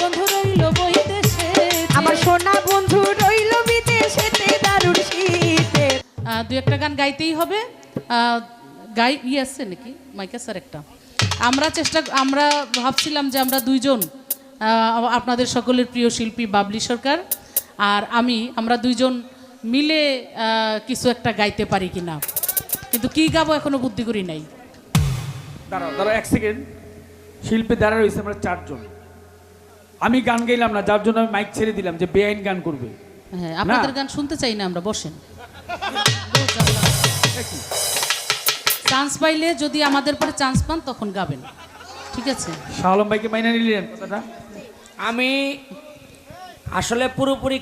বন্ধু বইতেছে আমার বন্ধু দারুণ একটা গান গাইতেই হবে। গাই ইয়ে আছে নাকি? মাইকা স্যার একটা আমরা চেষ্টা আমরা ভাবছিলাম যে আমরা দুইজন আপনাদের সকলের প্রিয় শিল্পী বাবলি সরকার আর আমি আমরা দুইজন মিলে কিছু একটা গাইতে পারি কিনা। কিন্তু কি গাবো এখনও বুদ্ধি করি নাই। দাঁড়াও দাঁড়াও এক সেকেন্ড শিল্পী দাঁড়া রয়েছে আমরা চারজন। আমি গান গাইলাম না যার জন্য আমি মাইক ছেড়ে দিলাম যে বেআইন গান করবে। হ্যাঁ আপনাদের গান শুনতে চাই না আমরা বসেন। চান্স পাইলে যদি আমাদের পরে চান্স পান তখন গাবেন। ঠিক আছে? শাহ আলম ভাইকে মাইনা নিলেন কথাটা? আমি আসলে পুরোপুরি